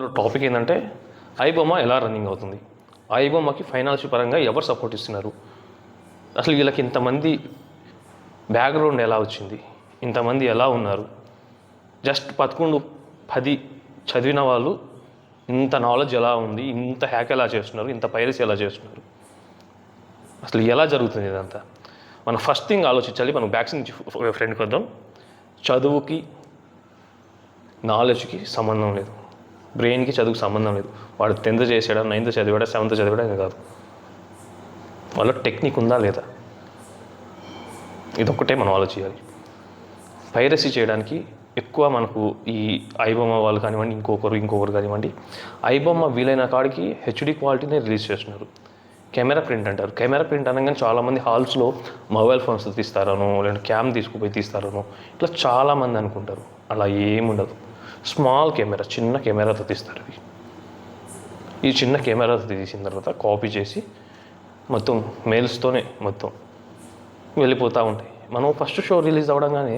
Topic ఏంటంటే ఐబొమ్మ ఎలా running అవుతుంది? ఐబొమ్మకి ఫైనాన్షియల్ పరంగా ఎవరు సపోర్ట్ ఇస్తున్నారు? అసలు వీళ్ళకి ఇంతమంది బ్యాక్గ్రౌండ్ ఎలా వచ్చింది? ఇంతమంది ఎలా ఉన్నారు? జస్ట్ పదకొండు పది చదివిన వాళ్ళు ఇంత నాలెడ్జ్ ఎలా ఉంది? ఇంత హ్యాక్ ఎలా చేస్తున్నారు? ఇంత పైరసీ ఎలా చేస్తున్నారు? అసలు ఎలా జరుగుతుంది ఇదంతా? మనం ఫస్ట్ థింగ్ ఆలోచించాలి. మనం బ్యాక్స్ నుంచి ఫ్రెండ్కి వద్దాం. చదువుకి నాలెడ్జ్కి సంబంధం లేదు. బ్రెయిన్కి చదువుకు సంబంధం లేదు. వాడు టెన్త్ చేసాడా నైన్త్ చదివాడా సెవెంత్ చదివాడా ఇది కాదు. వాళ్ళ టెక్నిక్ ఉందా లేదా? ఇదొక్కటే మనం ఆలోచించాలి పైరసీ చేయడానికి ఎక్కువ మనకు ఈ ఐబొమ్మ వాళ్ళు కానివ్వండి ఇంకొకరు ఇంకొకరు కానివ్వండి ఐబొమ్మ వీలైన కాడికి హెచ్డి క్వాలిటీనే రిలీజ్ చేస్తున్నారు. కెమెరా ప్రింట్ అంటారు. కెమెరా ప్రింట్ అనగానే చాలామంది హాల్స్లో మొబైల్ ఫోన్స్ తీస్తారనో లేదంటే క్యామ్ తీసుకుపోయి తీస్తారనో ఇట్లా చాలామంది అనుకుంటారు. అలా ఏముండదు. స్మాల్ కెమెరా చిన్న కెమెరాతో తీస్తారు ఇవి ఈ చిన్న కెమెరాతో తీసిన తర్వాత కాపీ చేసి మొత్తం మెయిల్స్తోనే మొత్తం వెళ్ళిపోతూ ఉంటాయి. మనం ఫస్ట్ షో రిలీజ్ అవ్వడంగానే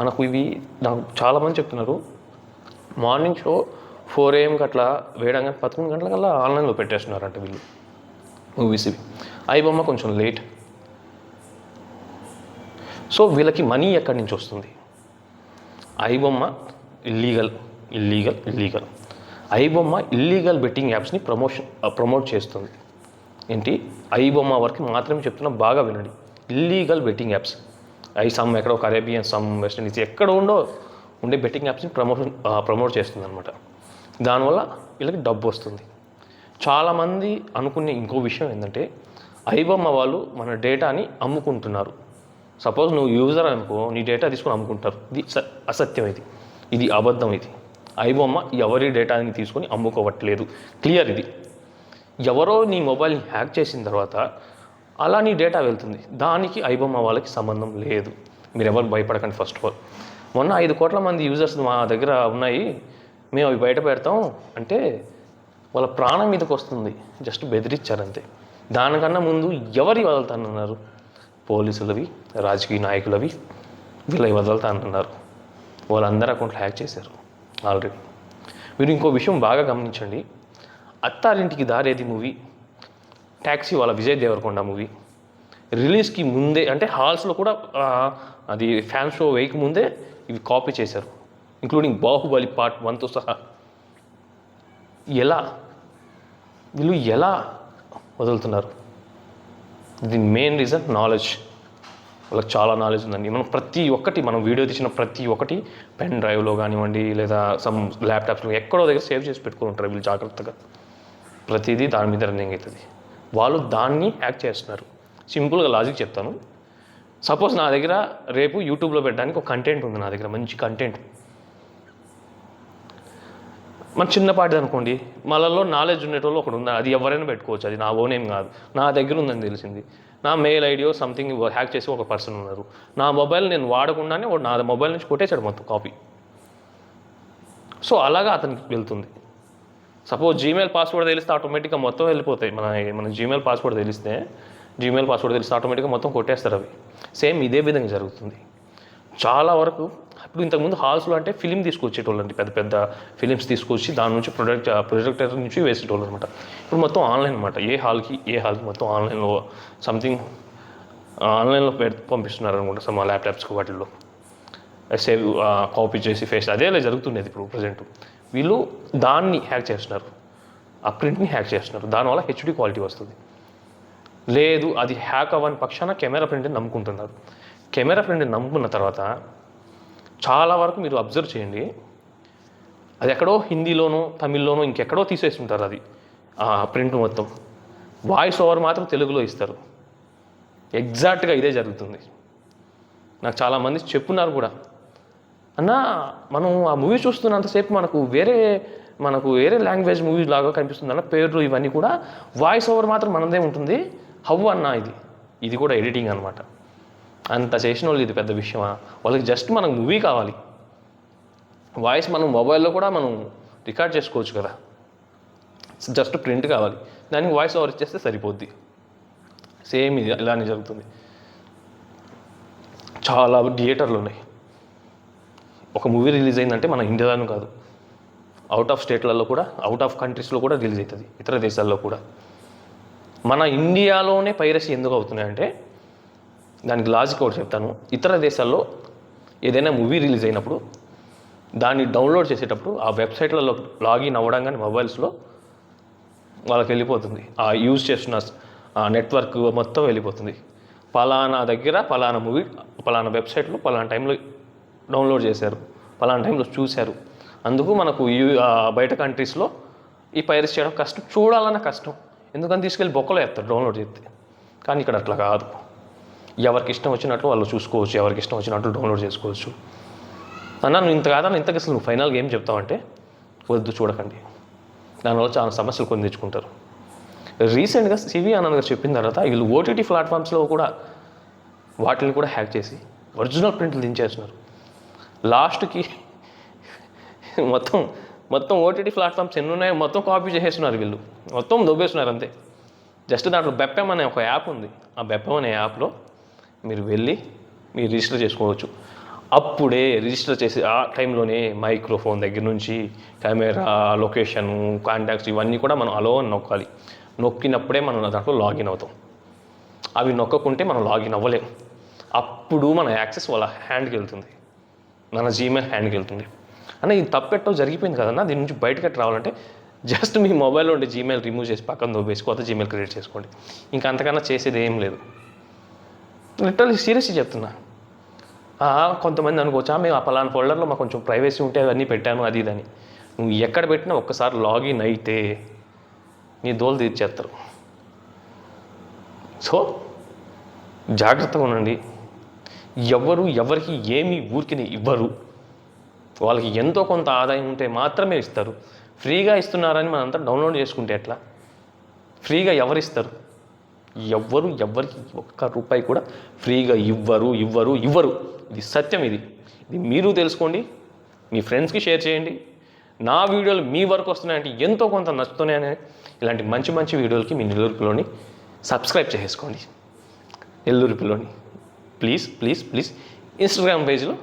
మనకు ఇవి నాకు చాలామంది చెప్తున్నారు. మార్నింగ్ షో ఫోర్ ఏఎంకి అట్లా వేయడంగా పదకొండు గంటలకల్లా ఆన్లైన్లో పెట్టేస్తున్నారంట వీళ్ళు మూవీస్ ఇవి. బొమ్మ కొంచెం లేట్. సో వీళ్ళకి మనీ ఎక్కడి నుంచి వస్తుంది? IBomma illegal illegal illegal iBomma illegal betting యాప్స్ని ప్రమోషన్ ప్రమోట్ చేస్తుంది. ఏంటి? ఐబొమ్మ వరకు మాత్రమే చెప్తున్నా బాగా వినండి. ఇల్లీగల్ బెట్టింగ్ యాప్స్ ఐ సమ్ ఎక్కడో కరేబియన్ సమ్ వెస్ట్ ఇండీస్ ఎక్కడ ఉండో ఉండే బెట్టింగ్ యాప్స్ని ప్రమోషన్ ప్రమోట్ చేస్తుంది అనమాట దానివల్ల వీళ్ళకి డబ్బు వస్తుంది. చాలామంది అనుకునే ఇంకో విషయం ఏంటంటే ఐబొమ్మ వాళ్ళు మన డేటాని అమ్ముకుంటున్నారు. సపోజ్ నువ్వు యూజర్ అనుకో నీ డేటా తీసుకొని అమ్ముకుంటారు. ఇది స- అసత్యం ఇది. ఇది అబద్ధం ఇది. ఐబొమ్మ ఎవరి డేటాని తీసుకొని అమ్ముకోవట్లేదు. క్లియర్ ఇది. ఎవరో నీ మొబైల్ని హ్యాక్ చేసిన తర్వాత అలా నీ డేటా వెళ్తుంది. దానికి ఐబొమ్మ వాళ్ళకి సంబంధం లేదు. మీరు ఎవరు భయపడకండి ఫస్ట్ ఆఫ్ ఆల్. మొన్న ఐదు కోట్ల మంది యూజర్స్ మా దగ్గర ఉన్నాయి. మేము అవి బయట పెడతాం. అంటే వాళ్ళ ప్రాణం మీదకి వస్తుంది. జస్ట్ బెదిరించారంతే. దానికన్నా ముందు ఎవరి వదులుతానన్నారు? పోలీసులవి రాజకీయ నాయకులవి వీళ్ళవి వదులుతానన్నారు. వాళ్ళందరూ అకౌంట్లు హ్యాక్ చేశారు ఆల్రెడీ. మీరు ఇంకో విషయం బాగా గమనించండి. అత్తారింటికి దారేది మూవీ ట్యాక్సీ వాళ్ళ విజయ్ దేవరకొండ మూవీ. రిలీజ్కి ముందే అంటే హాల్స్లో కూడా అది ఫ్యాన్ షో వేయక ముందే ఇవి కాపీ చేశారు. ఇంక్లూడింగ్ బాహుబలి పార్ట్ వన్తో సహా. ఎలా? వీళ్ళు ఎలా వదులుతున్నారు? The main reason knowledge. వాళ్ళకి చాలా నాలెడ్జ్ ఉందండి. మనం ప్రతి ఒక్కటి మనం వీడియో తీసిన ప్రతి ఒక్కటి పెన్ డ్రైవ్లో కానివ్వండి లేదా సమ్ ల్యాప్టాప్స్లో ఎక్కడో దగ్గర సేవ్ చేసి పెట్టుకుని ఉంటారు వీళ్ళు జాగ్రత్తగా. ప్రతిదీ దాని మీద రన్నింగ్ అవుతుంది. వాళ్ళు దాన్ని హ్యాక్ చేస్తున్నారు. సింపుల్గా లాజిక్ చెప్తాను. సపోజ్ నా దగ్గర రేపు యూట్యూబ్లో పెట్టడానికి ఒక కంటెంట్ ఉంది నా దగ్గర మంచి కంటెంట్ మన చిన్నపాటిది అనుకోండి మనలో నాలెడ్జ్ ఉండేటోళ్ళు ఒకడు ఉన్నారు అది ఎవరైనా పెట్టుకోవచ్చు అది నా ఓన్ ఏం కాదు. నా దగ్గర ఉందని తెలిసింది. నా మెయిల్ ఐడియో సంథింగ్ హ్యాక్ చేసి ఒక పర్సన్ ఉన్నారు. నా మొబైల్ నేను వాడకుండానే నా మొబైల్ నుంచి కొట్టేశాడు మొత్తం కాపీ సో అలాగా అతనికి వెళ్తుంది. సపోజ్ జీమెయిల్ పాస్వర్డ్ తెలిస్తే ఆటోమేటిక్గా మొత్తం వెళ్ళిపోతాయి. మన మన జీమెయిల్ పాస్వర్డ్ తెలిస్తే జీమెయిల్ పాస్వర్డ్ తెలిస్తే ఆటోమేటిక్గా మొత్తం కొట్టేస్తారు అవి. సేమ్ ఇదే విధంగా జరుగుతుంది. చాలా వరకు ఇప్పుడు ఇంతకుముందు హాల్స్లో అంటే ఫిలిం తీసుకొచ్చేటోళ్ళండి పెద్ద పెద్ద ఫిలిమ్స్ తీసుకొచ్చి దాని నుంచి ప్రొడక్ట్ ప్రొజెక్టర్ నుంచి వేసేటోళ్ళు అనమాట ఇప్పుడు మొత్తం ఆన్లైన్ అనమాట ఏ హాల్కి ఏ హాల్కి మొత్తం ఆన్లైన్లో సంథింగ్ ఆన్లైన్లో పె- పంపిస్తున్నారు అనమాట సమ్ ల్యాప్టాప్స్కి వాటిల్లో. సేవ్ కాపీ చేసి ఫేస్ అదే అలా జరుగుతుండేది ఇప్పుడు ప్రజెంట్. వీళ్ళు దాన్ని హ్యాక్ చేస్తున్నారు. ఆ ప్రింట్ని హ్యాక్ చేస్తున్నారు. దానివల్ల హెచ్డి క్వాలిటీ వస్తుంది. లేదు అది హ్యాక్ అవ్వని పక్షాన కెమెరా ప్రింట్ని నమ్ముకుంటున్నారు. కెమెరా ప్రింట్ని నమ్ముకున్న తర్వాత చాలా వరకు మీరు అబ్జర్వ్ చేయండి. అది ఎక్కడో హిందీలోనో తమిళ్ళోనో ఇంకెక్కడో తీసేస్తుంటారు అది ఆ ప్రింట్ మొత్తం. వాయిస్ ఓవర్ మాత్రం తెలుగులో ఇస్తారు. ఎగ్జాక్ట్గా ఇదే జరుగుతుంది. నాకు చాలామంది చెప్పున్నారు కూడా. అన్న మనం ఆ మూవీ చూస్తున్నంతసేపు మనకు వేరే మనకు వేరే లాంగ్వేజ్ మూవీ లాగా కనిపిస్తుంది అన్న పేర్లు ఇవన్నీ కూడా వాయిస్ ఓవర్ మాత్రం మనదే ఉంటుంది. హవ్ అన్న ఇది. ఇది కూడా ఎడిటింగ్ అనమాట అంత చేసిన వాళ్ళు ఇది పెద్ద విషయమా? వాళ్ళకి జస్ట్ మనకు మూవీ కావాలి. వాయిస్ మనం మొబైల్లో కూడా మనం రికార్డ్ చేసుకోవచ్చు కదా. జస్ట్ ప్రింట్ కావాలి. దానికి వాయిస్ ఓవర్ ఇచ్చేస్తే సరిపోద్ది. సేమ్ ఇది ఇలానే జరుగుతుంది. చాలా థియేటర్లు ఉన్నాయి. ఒక మూవీ రిలీజ్ అయిందంటే మన ఇండియాలో కాదు. అవుట్ ఆఫ్ స్టేట్లలో కూడా అవుట్ ఆఫ్ కంట్రీస్లో కూడా రిలీజ్ అవుతుంది. ఇతర దేశాల్లో కూడా. మన ఇండియాలోనే పైరసీ ఎందుకు అవుతున్నాయంటే దానికి లాజిక్ ఒకటి చెప్తాను. ఇతర దేశాల్లో ఏదైనా మూవీ రిలీజ్ అయినప్పుడు దాన్ని డౌన్లోడ్ చేసేటప్పుడు ఆ వెబ్సైట్లలో లాగిన్ అవ్వడం కానీ మొబైల్స్లో వాళ్ళకి వెళ్ళిపోతుంది. ఆ యూజ్ చేస్తున్న ఆ నెట్వర్క్ మొత్తం వెళ్ళిపోతుంది. పలానా దగ్గర పలానా మూవీ పలానా వెబ్సైట్లో పలానా టైంలో డౌన్లోడ్ చేశారు. పలానా టైంలో చూశారు. అందుకు మనకు యు- బయట కంట్రీస్లో ఈ పైరస్ చేయడం కష్టం. చూడాలన్న కష్టం. ఎందుకని తీసుకెళ్ళి బొక్కలో వేస్తారు డౌన్లోడ్ చేస్తే. కానీ ఇక్కడ అట్లా కాదు. ఎవరికి ఇష్టం వచ్చినట్లు వాళ్ళు చూసుకోవచ్చు ఎవరికి ఇష్టం వచ్చినట్లు డౌన్లోడ్ చేసుకోవచ్చు. అన్నాను నువ్వు ఇంత కాదన్న ఇంతకు అసలు నువ్వు ఫైనల్గా ఏం చెప్తావంటే వద్దు చూడకండి. దానివల్ల చాలా సమస్యలు కొని తెచ్చుకుంటారు. రీసెంట్గా సివి ఆనంద్ గారు చెప్పిన తర్వాత వీళ్ళు ఓటీటీ ప్లాట్ఫామ్స్లో కూడా వాటిని కూడా హ్యాక్ చేసి ఒరిజినల్ ప్రింట్లు దించేస్తున్నారు. లాస్ట్కి మొత్తం మొత్తం ఓటీటీ ప్లాట్ఫామ్స్ ఎన్ని ఉన్నాయో మొత్తం కాపీ చేసేస్తున్నారు వీళ్ళు. మొత్తం దొబ్బేస్తున్నారు అంతే. జస్ట్ దాంట్లో బెప్పం అనే ఒక యాప్ ఉంది. ఆ బెప్పం అనే యాప్లో మీరు వెళ్ళి మీరు రిజిస్టర్ చేసుకోవచ్చు. అప్పుడే రిజిస్టర్ చేసి ఆ టైంలోనే మైక్రోఫోన్ దగ్గర నుంచి కెమెరా లొకేషన్ కాంటాక్ట్స్ ఇవన్నీ కూడా మనం అలో అని నొక్కాలి. నొక్కినప్పుడే మనం దాంట్లో లాగిన్ అవుతాం. అవి నొక్కకుంటే మనం లాగిన్ అవ్వలేం. అప్పుడు మన యాక్సెస్ వాళ్ళ హ్యాండ్కి వెళ్తుంది. మన జీమెయిల్ హ్యాండ్కి వెళ్తుంది. అన్న ఇది తప్పెట్టో జరిగిపోయింది కదన్నా దీని నుంచి బయటకి రావాలంటే జస్ట్ మీ మొబైల్లో ఉండే జీమెయిల్ రిమూవ్ చేసి పక్కన దొబ్బేసి కొత్త జీమెయిల్ క్రియేట్ చేసుకోండి. ఇంకా అంతకన్నా చేసేది ఏం లేదు. లిటరల్లీ సీరియస్గా చెప్తున్నా. కొంతమంది అనుకోవచ్చా మేము ఆ పలానా ఫోల్డర్లో మాకు కొంచెం ప్రైవసీ ఉంటే అవన్నీ పెట్టాను అది ఇదని నువ్వు ఎక్కడ పెట్టినా ఒక్కసారి లాగిన్ అయితే నీ దోలు తీర్చేస్తారు సో జాగ్రత్తగా ఉండండి. ఎవరు ఎవరికి ఏమి ఊరికి ఇవ్వరు. వాళ్ళకి ఎంతో కొంత ఆదాయం ఉంటే మాత్రమే ఇస్తారు. ఫ్రీగా ఇస్తున్నారని మనంతా డౌన్లోడ్ చేసుకుంటే ఎట్లా? ఫ్రీగా ఎవరు ఇస్తారు ఎవ్వరు ఎవ్వరికి ఒక్క రూపాయి కూడా ఫ్రీగా ఇవ్వరు ఇవ్వరు ఇవ్వరు. ఇది సత్యం ఇది. ఇది మీరు తెలుసుకోండి మీ ఫ్రెండ్స్కి షేర్ చేయండి. నా వీడియోలు మీ వరకు వస్తున్నాయంటే ఎంతో కొంత నచ్చుతున్నాయని ఇలాంటి మంచి మంచి వీడియోలకి మీ నెల్లూరు పిల్లోని సబ్స్క్రైబ్ చేసుకోండి. నెల్లూరు పిల్లోని ప్లీజ్ ప్లీజ్ ప్లీజ్. ఇన్స్టాగ్రామ్ పేజ్లో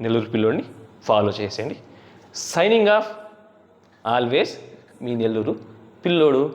నెల్లూరు పిల్లోని ఫాలో చేసేయండి. సైనింగ్ ఆఫ్ ఆల్వేస్ మీ నెల్లూరు పిల్లోడు.